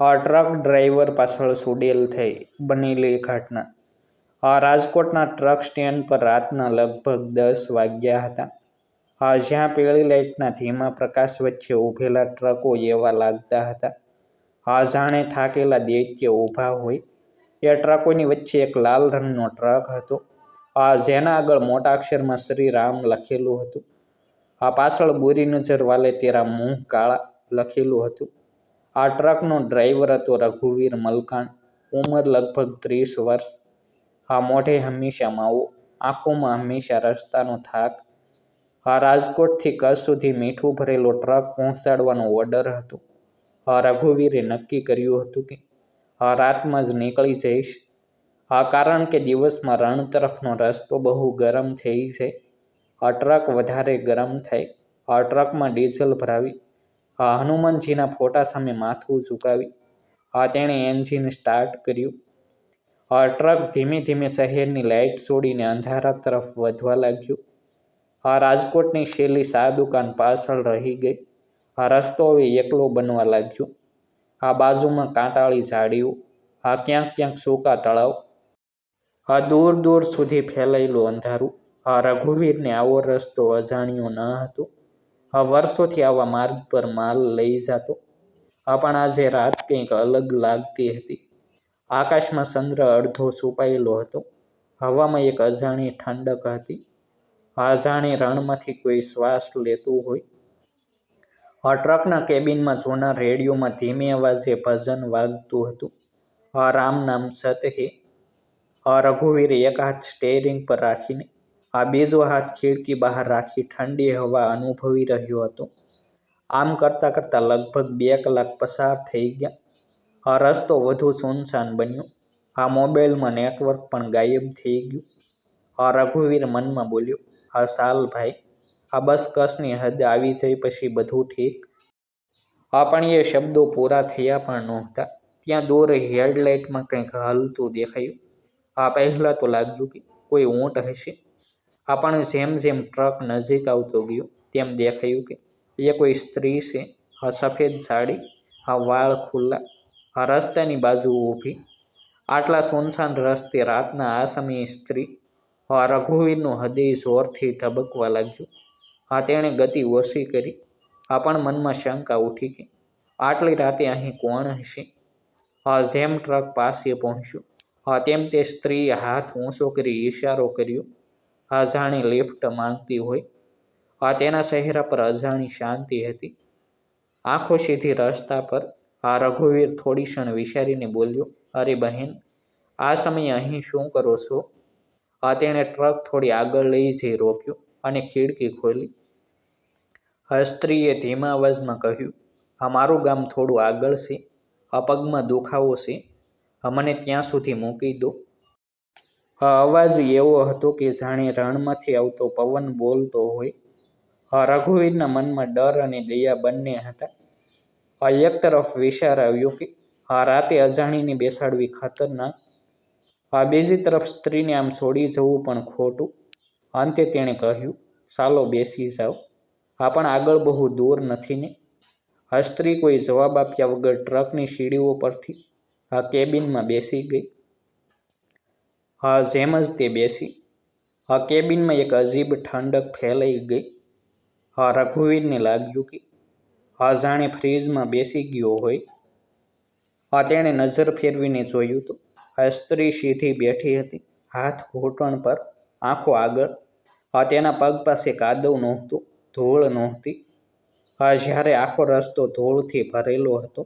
આ truck driver પાછળ સુડેલ થઈ બનેલી ઘટના. આ રાજકોટના ટ્રક સ્ટેન્ડ પર રાતના લગભગ દસ વાગ્યા હતા. આ જ્યાં પીળી લાઇટના ધીમા પ્રકાશ વચ્ચે ઊભેલા ટ્રકો એવા લાગતા હતા. આ જાણે થાકેલા દૈત્ય ઊભા હોય. એ ટ્રકોની વચ્ચે એક લાલ રંગનો ટ્રક હતો. આ જેના આગળ મોટા અક્ષરમાં શ્રી રામ લખેલું હતું. આ પાછળ બોરી નજર વાલે તેરા મુંહ કાળા લખેલું હતું. આ ટ્રકનો ડ્રાઈવર હતો રઘુવીર મલકાણ ઉંમર લગભગ ત્રીસ વર્ષ. આ મોઢે હંમેશા માવો, આંખોમાં હંમેશા રસ્તાનો થાક. આ રાજકોટથી કચ્છ સુધી મીઠું ભરેલો ટ્રક પહોંચાડવાનો ઓર્ડર હતો. આ રઘુવીરે નક્કી કર્યું હતું કે, હા, રાતમાં જ નીકળી જઈશ. હા, કારણ કે દિવસમાં રણ તરફનો રસ્તો બહુ ગરમ થઈ છે. આ ટ્રક વધારે ગરમ થાય. આ ટ્રકમાં ડીઝલ ભરાવી હનુમાનજીના ફોટા સામે માથું ઝુકાવી. તેણે એન્જિન સ્ટાર્ટ કર્યું. ટ્રક ધીમે ધીમે શહેરની લાઇટ છોડીને અંધારા તરફ વધવા લાગ્યું. આ રાજકોટની શેલી સા દુકાન પાછળ રહી ગઈ. આ રસ્તો હવે એકલો બનવા લાગ્યો. આ બાજુમાં કાંટાળી ઝાડીઓ. આ ક્યાંક ક્યાંક સૂકા તળાવ. આ દૂર દૂર સુધી ફેલાયેલું અંધારું. આ રઘુવીરને આવો રસ્તો અજાણ્યો ન હતો. વર્ષોથી આવા માર્ગ પર માલ લઈ જતો. પણ આજે રાત કંઈક અલગ લાગતી હતી. આકાશમાં ચંદ્ર અડધો છુપાયેલો હતો. હવામાં એક અજાણી ઠંડક હતી. અજાણી રણમાંથી કોઈ શ્વાસ લેતું હોય. આ ટ્રકના કેબિનમાં જૂના રેડિયોમાં ધીમે અવાજે ભજન વાગતું હતું. આ રામ નામ સત હે આ રઘુવીરે એક હાથ સ્ટેરિંગ પર રાખીને આ બીજો હાથ ખિડકી બહાર રાખી ઠંડી હવા અનુભવી રહ્યો હતો. આમ કરતાં કરતાં લગભગ બે કલાક પસાર થઈ ગયા. આ રસ્તો વધુ સુનસાન બન્યો. આ મોબાઈલમાં નેટવર્ક પણ ગાયબ થઈ ગયું. આ રઘુવીર મનમાં બોલ્યો આ સાલ ભાઈ, આ બસ કસની હદ આવી જઈ પછી બધું ઠીક. આ પણ એ શબ્દો પૂરા થયા પણ નહોતા. ત્યાં દૂર હેડલાઇટમાં કંઈક હલતું દેખાયું. આ પહેલાં તો લાગ્યું કે કોઈ ઊંટ હશે. આ પણ જેમ જેમ ટ્રક નજીક આવતો ગયો. તેમ દેખાયું કે એ કોઈ સ્ત્રી છે, આ સફેદ સાડી, આ વાળ ખુલ્લા, આ રસ્તાની બાજુ ઊભી. આટલા સુનસાન રસ્તે રાતના આ સમયે સ્ત્રી, આ રઘુવીરનું હૃદય જોરથી ધબકવા લાગ્યું. આ તેણે ગતિ ઓછી કરી. આ પણ મનમાં શંકા ઉઠી કે આટલી રાતે અહીં કોણ હશે? હા જેમ ટ્રક પાસે પહોંચ્યો. હા તેમ તે સ્ત્રીએ હાથ ઊંચો કરી ઈશારો કર્યો. આ જાણે લિફ્ટ માંગતી હોય, આ તેના ચહેરા પર અજાણી શાંતિ હતી. આંખો સીધી રસ્તા પર આ રઘુવીર થોડી ક્ષણ વિચારીને બોલ્યો, અરે બહેન, આ સમયે અહીં શું કરો છો? આ તેણે ટ્રક થોડી આગળ લઈ જઈ રોક્યો અને ખીડકી ખોલી. સ્ત્રીએ ધીમા અવાજમાં કહ્યું, આ મારું ગામ થોડું આગળ છે, આ પગમાં દુખાવો છે મને ત્યાં સુધી મૂકી દો. અવાજ એવો હતો કે જાણે રણમાંથી આવતો પવન બોલતો હોય. રઘુવીરના મનમાં ડર અને દયા બંને હતા. એક તરફ વિચાર આવ્યો કે રાતે અજાણીને બેસાડવી ખતરનાક આ બીજી તરફ સ્ત્રીને આમ છોડી જવું પણ ખોટું. અંતે તેણે કહ્યું, ચાલો બેસી જાઓ આ પણ આગળ બહુ દૂર નથી ને? સ્ત્રી કોઈ જવાબ આપ્યા વગર ટ્રકની સીડીઓ પરથી આ કેબિનમાં બેસી ગઈ. જેમ જ તે બેસી. કેબિનમાં એક અજીબ ઠંડક ફેલાઈ ગઈ. હા, રઘુવીરને લાગ્યું કે હા, જાણે ફ્રીજમાં બેસી ગયો હોય. હા, તેણે નજર ફેરવીને જોયું તો આ સ્ત્રી સીધી બેઠી હતી, હાથ ઘૂંટણ પર, આંખો આગળ. તેના પગ પાસે કાદવ નહોતું, ધૂળ નહોતી. જ્યારે આખો રસ્તો ધૂળથી ભરેલો હતો.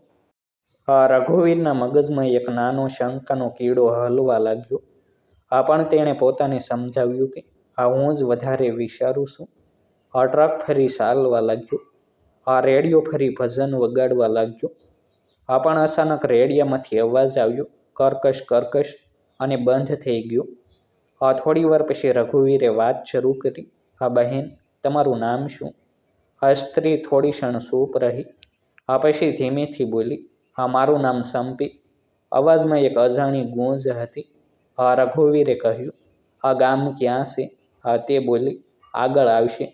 રઘુવીરના મગજમાં એક નાનો શંકાનો કીડો હલવા લાગ્યો. આ પણ તેણે પોતાને સમજાવ્યું કે આ હું જ વધારે વિચારું છું. આ ટ્રક ફરી ચાલવા લાગ્યો. આ રેડિયો ફરી ભજન વગાડવા લાગ્યો. આ પણ અચાનક રેડિયામાંથી અવાજ આવ્યો. કર્કશ કર્કશ અને બંધ થઈ ગયો. આ થોડી વાર પછી રઘુવીરે વાત શરૂ કરી. આ બહેન, તમારું નામ શું? આ સ્ત્રી થોડી ક્ષણ સૂપ રહી. આ પછી ધીમેથી બોલી. આ મારું નામ સંપી. અવાજમાં એક અજાણી ગૂંજ હતી. રઘુવીરે કહ્યું, આ ગામ ક્યાં છે? તે બોલી, આગળ આવશે.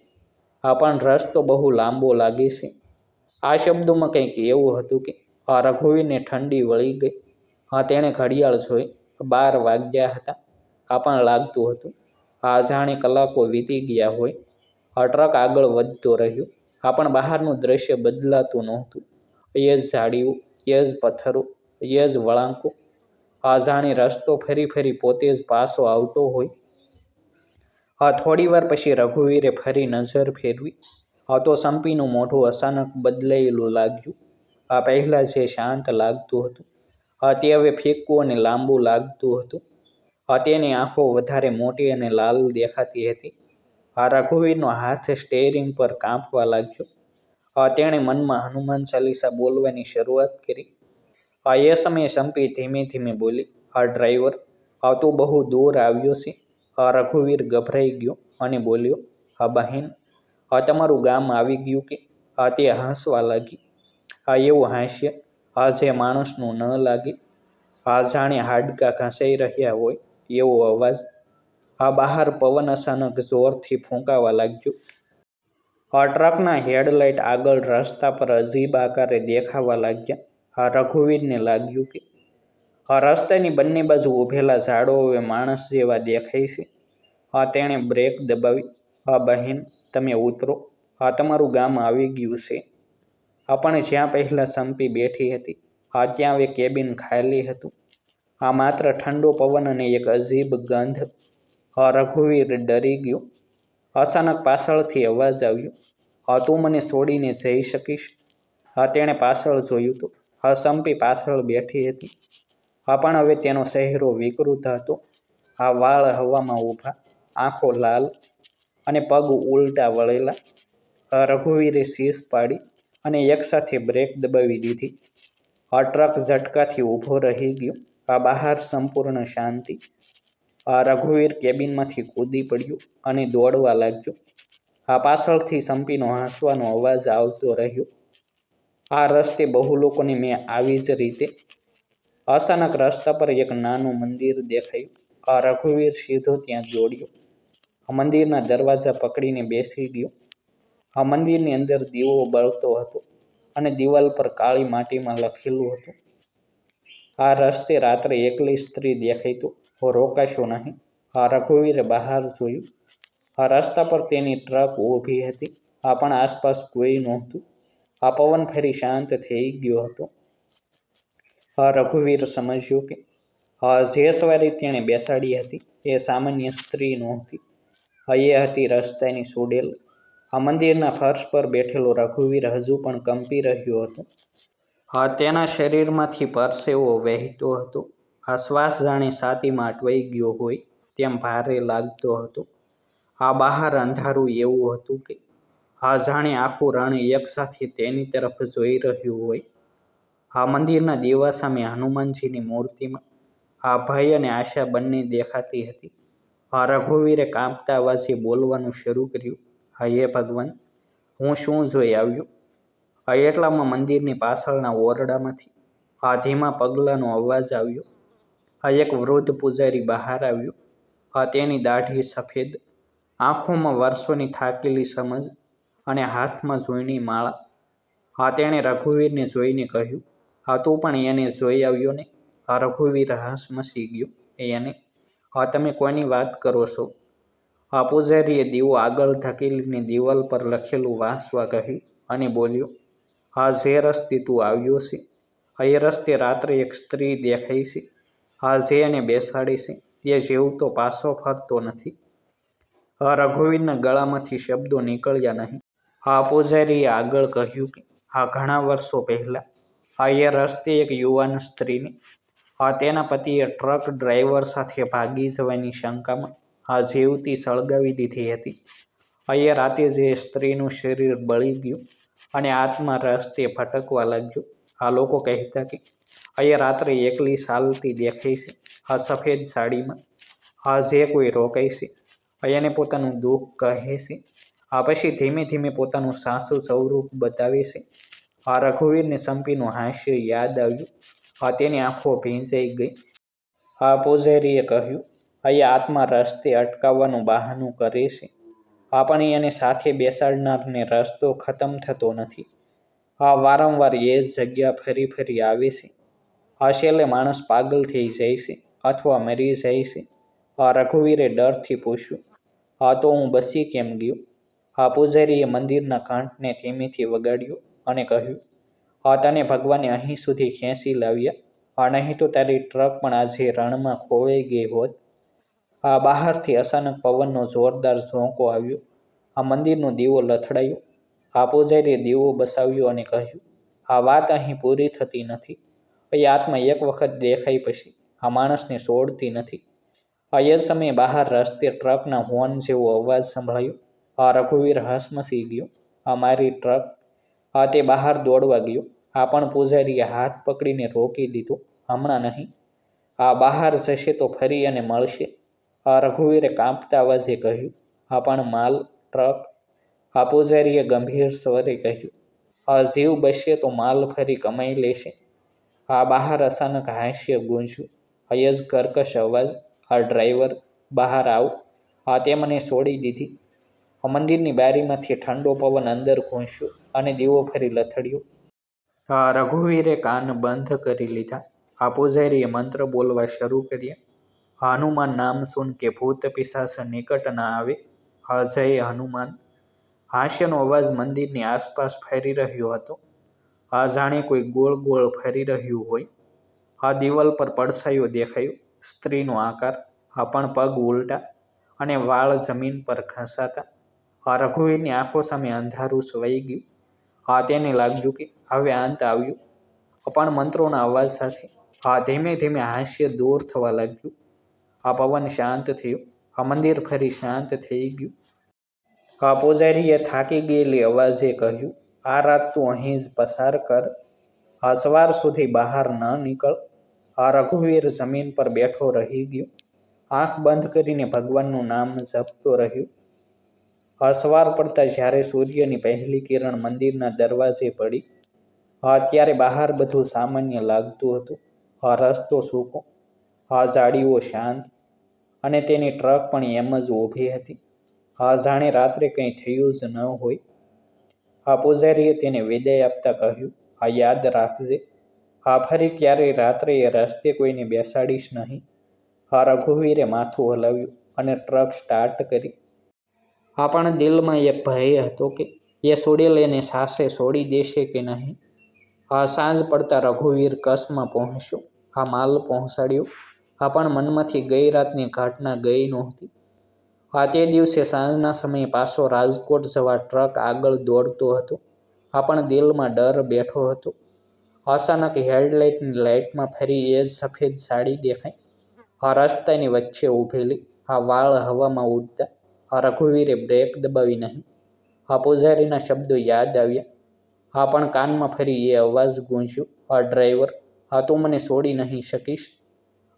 આ પણ રસ્તો બહુ લાંબો લાગે છે. આ શબ્દોમાં કંઈક એવું હતું કે રઘુવીરને ઠંડી વળી ગઈ. હા, તેણે ઘડિયાળ જોઈ, બાર વાગ્યા હતા. આ પણ લાગતું હતું. આ જાણે કલાકો વીતી ગયા હોય. આ ટ્રક આગળ વધતો રહ્યો. આ પણ બહારનું દ્રશ્ય બદલાતું નહોતું. એ જ ઝાડીઓ એ જ પથ્થરો એ જ વળાંકો આ જાણે રસ્તો ફરી ફરી પોતે જ પાછો આવતો હોય. આ થોડી વાર પછી રઘુવીરે ફરી નજર ફેરવી. આ તો સંપીનું મોઢું અચાનક બદલાયેલું લાગ્યું. આ પહેલાં જે શાંત લાગતું હતું. આ તે હવે ફીકું અને લાંબુ લાગતું હતું. આ તેની આંખો વધારે મોટી અને લાલ દેખાતી હતી. આ રઘુવીરનો હાથ સ્ટેરિંગ પર કાંપવા લાગ્યો. આ તેણે મનમાં હનુમાન ચાલીસા બોલવાની શરૂઆત કરી. આ એ સમયે સંપી ધીમે ધીમે બોલી, આ ડ્રાઈવર, આ તો બહુ દૂર આવ્યો છે. આ રઘુવીર ગભરાઈ ગયો અને બોલ્યો, હા બહેન, આ તમારું ગામ આવી ગયું કે? આ તે હાંસવા લાગી. આ એવું હાંસ્ય, આ જે માણસનું ન લાગે. આ જાણે હાડકાં ઘસાઈ રહ્યા હોય એવો અવાજ. આ બહાર પવન અચાનક જોરથી ફૂંકાવા લાગ્યો. આ ટ્રકના હેડલાઇટ આગળ રસ્તા પર અજીબ આકારે દેખાવા લાગ્યા. આ રઘુવીરને લાગ્યું કે આ રસ્તાની બંને બાજુ ઊભેલા ઝાડો હવે માણસ જેવા દેખાય છે. આ તેણે બ્રેક દબાવી. આ બહેન, તમે ઉતરો. આ તમારું ગામ આવી ગયું છે. આપણે જ્યાં પહેલાં સંપી બેઠી હતી આ ત્યાં હવે કેબિન ખાલી હતું. આ માત્ર ઠંડો પવન અને એક અજીબ ગંધ. આ રઘુવીર ડરી ગયો. અચાનક પાછળથી અવાજ આવ્યો. હા, તું મને છોડીને જઈ શકીશ? હા, તેણે પાછળ જોયું તો હા સંપી પાછળ બેઠી હતી. હા, પણ હવે તેનો ચહેરો વિકૃત હતો. આ વાળ હવામાં ઊભા, આંખો લાલ અને પગ ઉલટા વળેલા. રઘુવીરે શીશ પાડી અને એકસાથે બ્રેક દબાવી દીધી. આ ટ્રક ઝટકાથી ઊભો રહી ગયો. આ બહાર સંપૂર્ણ શાંતિ. આ રઘુવીર કેબિનમાંથી કૂદી પડ્યો અને દોડવા લાગ્યો. આ પાછળથી સંપીનો હાંસવાનો અવાજ આવતો રહ્યો. આ રસ્તે બહુ લોકોને મેં આવી જ રીતે અચાનક રસ્તા પર એક નાનું મંદિર દેખાયું. આ રઘુવીર સીધો ત્યાં જોડ્યો આ મંદિરના દરવાજા પકડીને બેસી ગયો. આ મંદિરની અંદર દીવો બળતો હતો અને દિવાલ પર કાળી માટીમાં લખેલું હતું. આ રસ્તે રાત્રે એકલી સ્ત્રી દેખાઈ તો રોકાશો નહીં. આ રઘુવીરે બહાર જોયું. આ રસ્તા પર તેની ટ્રક ઊભી હતી. આ પણ આસપાસ કોઈ નહોતું. આ પવન ફરી શાંત થઈ ગયો હતો. આ રઘુવીર સમજ્યું કે આ જે સવારી તેણે બેસાડી હતી એ સામાન્ય સ્ત્રી નહોતી. એ હતી રસ્તાની સુડેલ. આ મંદિરના ફર્શ પર બેઠેલો રઘુવીર હજુ પણ કંપી રહ્યો હતો. હા તેના શરીરમાંથી પરસેવો વહેતો હતો. આ શ્વાસ જાણે છાતીમાં અટવાઈ ગયો હોય તેમ ભારે લાગતો હતો. આ બહાર અંધારું એવું હતું કે આ જાણે આખું રણ એકસાથે તેની તરફ જોઈ રહ્યું હોય, આ મંદિરના દીવા સામે હનુમાનજીની મૂર્તિમાં આ ભય અને આશા બંને દેખાતી હતી. આ રઘુવીરે કાંપતા અવાજે બોલવાનું શરૂ કર્યું હા હે ભગવાન, હું શું જોઈ આવ્યો? આ એટલામાં મંદિરની પાછળના ઓરડામાંથી આ ધીમા પગલાંનો અવાજ આવ્યો. આ એક વૃદ્ધ પૂજારી બહાર આવ્યો. આ તેની દાઢી સફેદ, આંખોમાં વર્ષોની થાકેલી સમજ અને હાથમાં સોયની માળા. હા, તેણે રઘુવીરને જોઈને કહ્યું, હા, તું પણ એને જોઈ આવ્યો ને? આ રઘુવીર હસ મસી ગયો એને. હા, તમે કોની વાત કરો છો? આ પૂજારીએ દીવો આગળ ધકેલીને દિવાલ પર લખેલું વાંસવા કહ્યું અને બોલ્યો, હા, જે રસ્તે તું આવ્યો છે એ રસ્તે રાત્રે એક સ્ત્રી દેખાઈ છે. આ જે એને બેસાડી છે, એ જેવું તો પાછો ફરતો નથી. આ રઘુવીરના ગળામાંથી શબ્દો નીકળ્યા નહીં. આ પૂજારીએ આગળ કહ્યું કે આ ઘણા વર્ષો પહેલાં એ રસ્તે એક યુવાન સ્ત્રીને આ તેના પતિએ ટ્રક ડ્રાઈવર સાથે ભાગી જવાની શંકામાં આ જીવતી સળગાવી દીધી હતી. અહીંયા રાતે જે સ્ત્રીનું શરીર બળી ગયું અને આત્મા રસ્તે ભટકવા લાગ્યો આ લોકો કહેતા કે અહીંયા રાત્રે એકલી સાલતી દેખાય છે. આ સફેદ સાડીમાં આ જે કોઈ રોકાય છે અહીંયાને પોતાનું દુઃખ કહે છે. આ પછી ધીમે ધીમે પોતાનું સાસુ સ્વરૂપ બતાવે છે. આ રઘુવીરને સંપીનું હાસ્ય યાદ આવ્યું. આ તેની આંખો ભીંજાઈ ગઈ. આ પોઝેરીએ કહ્યું, અહીંયા આત્મા રસ્તે અટકાવવાનું બહાનું કરે છે. આપણે એને સાથે બેસાડનારને રસ્તો ખતમ થતો નથી. આ વારંવાર એ જ જગ્યા ફરી ફરી આવે છે. આ છેલ્લે માણસ પાગલ થઈ જાય છે અથવા મરી જાય છે. આ રઘુવીરે ડરથી પૂછ્યું, આ તો હું બસી કેમ ગયો? આ પૂજારીએ મંદિરના ઘંટને ધીમેથી વગાડ્યો અને કહ્યું આ તને ભગવાને અહીં સુધી ખેંચી લાવ્યા. આ નહીં તો તારી ટ્રક પણ આજે રણમાં ખોવાઈ ગઈ હોત. આ બહારથી અચાનક પવનનો જોરદાર ઝોંકો આવ્યો. આ મંદિરનો દીવો લથડાયો. આ પૂજારીએ દીવો બસાવ્યો અને કહ્યું આ વાત અહીં પૂરી થતી નથી. એ આત્મા એક વખત દેખાય પછી આ માણસને છોડતી નથી. આ સમયે બહાર રસ્તે ટ્રકના હોર્ન જેવો અવાજ સંભળાયો. રઘુવીર હસમસી ગયો. આ મારી ટ્રક તે બહાર દોડવા ગયો. આ પણ પૂજારીએ હાથ પકડીને રોકી દીધો. હમણાં નહીં. આ બહાર જશે તો ફરી અને મળશે. આ રઘુવીરે કાંપતા અવાજે કહ્યું, આ પણ માલ, ટ્રક. આ પૂજારીએ ગંભીર સ્વરે કહ્યું, આ જીવ બચશે તો માલ ફરી કમાઈ લેશે. આ બહાર અચાનક હાસ્ય ગુંજ્યું. અયજ કર્કશ અવાજ, આ ડ્રાઈવર, બહાર આવ. આ તે મને છોડી દીધી. મંદિરની બારીમાંથી ઠંડો પવન અંદર ઘૂંસ્યો અને દીવો ફરી લથડ્યો. આ રઘુવીરે કાન બંધ કરી લીધા. આ પૂજારીએ મંત્ર બોલવા શરૂ કર્યા. હનુમાન નામ સુન કે ભૂત પિશાચ નિકટ ના આવે. અજય હનુમાન. હાસ્યનો અવાજ મંદિરની આસપાસ ફરી રહ્યો હતો. આ જાણે કોઈ ગોળ ગોળ ફેરી રહ્યું હોય. આ દિવાલ પર પડછાયો દેખાયો. સ્ત્રીનો આકાર. આ પણ પગ ઉલટા. અને વાળ જમીન પર ઘસાતા. આ રઘુવીરની આંખો સામે અંધારું સવાઈ ગયું. હા, તેને લાગ્યું કે હવે અંત આવ્યું. અપાણ મંત્રોના અવાજ સાથે હા, ધીમે ધીમે હાસ્ય દૂર થવા લાગ્યું. આ પવન શાંત થયો. આ મંદિર ફરી શાંત થઈ ગયું. આ પૂજારીએ થાકી ગયેલી અવાજે કહ્યું, આ રાત તું અહીં જ પસાર કર. આ સવાર સુધી બહાર ન નીકળ. આ રઘુવીર જમીન પર બેઠો રહી ગયો. આંખ બંધ કરીને ભગવાનનું નામ જપતો રહ્યો. સવાર પડતા જ્યારે સૂર્યની પહેલી કિરણ મંદિરના દરવાજે પડી, હા, ત્યારે બહાર બધું સામાન્ય લાગતું હતું. રસ્તો સૂકો આ જાડીઓ શાંત અને તેની ટ્રક પણ એમ જ ઊભી હતી. હા, જાણે રાત્રે કંઈ થયું જ ન હોય. આ પૂજારીએ તેને વિદાય આપતા કહ્યું આ યાદ રાખજે. આ ફરી ક્યારેય રાત્રે એ રસ્તે કોઈને બેસાડીશ નહીં. આ રઘુવીરે માથું હલાવ્યું અને ટ્રક સ્ટાર્ટ કરી. આ પણ દિલમાં એક ભય હતો કે એ છોડેલ એને સાસે છોડી દેશે કે નહીં? આ સાંજ પડતા રઘુવીર કસમાં પહોંચ્યો. આ માલ પહોંચાડ્યો. આ પણ મનમાંથી ગઈ રાતની ઘટના ગઈ નહોતી. આ તે દિવસે સાંજના સમયે પાછો રાજકોટ જવા ટ્રક આગળ દોડતો હતો. આ પણ દિલમાં ડર બેઠો હતો. અચાનક હેડલાઇટની લાઇટમાં ફરી એ જ સફેદ સાડી દેખાઈ. આ રસ્તાની વચ્ચે ઊભેલી. આ વાળ હવામાં ઉડતા. રઘુવીરે બ્રેક દબાવી નહીં. આ પૂજારીના શબ્દો યાદ આવ્યા. આ પણ કાનમાં ફરી એ અવાજ ગૂંજ્યો આ ડ્રાઈવર, આ તું મને છોડી નહીં શકીશ?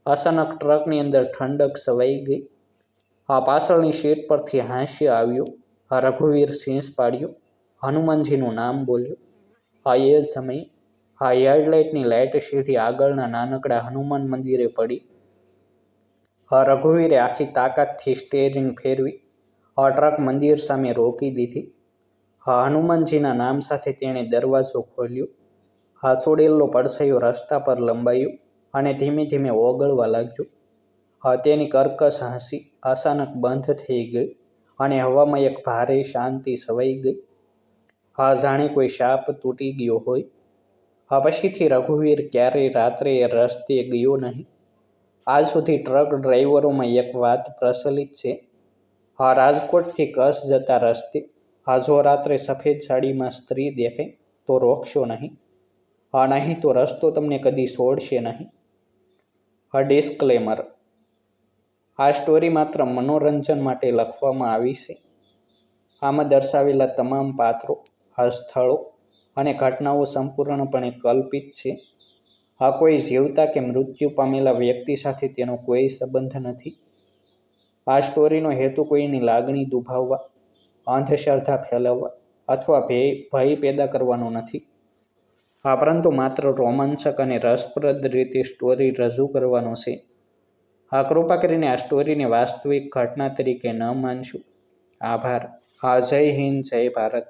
અચાનક ટ્રકની અંદર ઠંડક સવાઈ ગઈ. આ પાછળની સીટ પરથી હાસ્ય આવ્યું. આ રઘુવીર શીંસ પાડ્યો. હનુમાનજીનું નામ બોલ્યું. આ એ સમયે, આ હેડલાઇટની લાઇટ સીધી આગળના નાનકડા હનુમાન મંદિરે પડી. આ રઘુવીરે આખી તાકાતથી સ્ટેરિંગ ફેરવી આ ટ્રક મંદિર સામે રોકી દીધી. હનુમાનજીના નામ સાથે તેણે દરવાજો ખોલ્યો. આ છોડેલો પડછાયો રસ્તા પર લંબાયો અને ધીમે ધીમે ઓગળવા લાગ્યો. તેની કર્કશ હસી અચાનક બંધ થઈ ગઈ અને હવામાં એક ભારે શાંતિ છવાઈ ગઈ. આ જાણે કોઈ શાપ તૂટી ગયો હોય. આ પછીથી રઘુવીર ક્યારેય રાત્રે રસ્તે ગયો નહીં. આજ સુધી ટ્રક ડ્રાઈવરોમાં એક વાત પ્રચલિત છે. આ રાજકોટથી કચ્છ જતા રસ્તે આ જો રાત્રે સફેદ સાડીમાં સ્ત્રી દેખાય તો રોકશો નહીં. આ નહીં તો રસ્તો તમને કદી છોડશે નહીં. આ ડિસ્ક્લેમર આ સ્ટોરી માત્ર મનોરંજન માટે લખવામાં આવી છે. આમાં દર્શાવેલા તમામ પાત્રો, આ સ્થળો અને ઘટનાઓ સંપૂર્ણપણે કલ્પિત છે. આ કોઈ જીવતા કે મૃત્યુ પામેલા વ્યક્તિ સાથે તેનો કોઈ સંબંધ નથી. આ સ્ટોરીનો હેતુ કોઈની લાગણી દુભાવવા, અંધશ્રદ્ધા ફેલાવવા અથવા ભય પેદા કરવાનો નથી. આ પરંતુ માત્ર રોમાંચક અને રસપ્રદ રીતે સ્ટોરી રજૂ કરવાનો છે. આ કૃપા કરીને આ સ્ટોરીને વાસ્તવિક ઘટના તરીકે ન માનશું. આભાર. હા, જય હિન્દ, જય ભારત.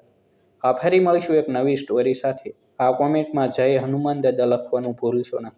આ ફરી મળીશું એક નવી સ્ટોરી સાથે. આ કોમેન્ટમાં જય હનુમાન દાદા લખવાનું ભૂલશો ના.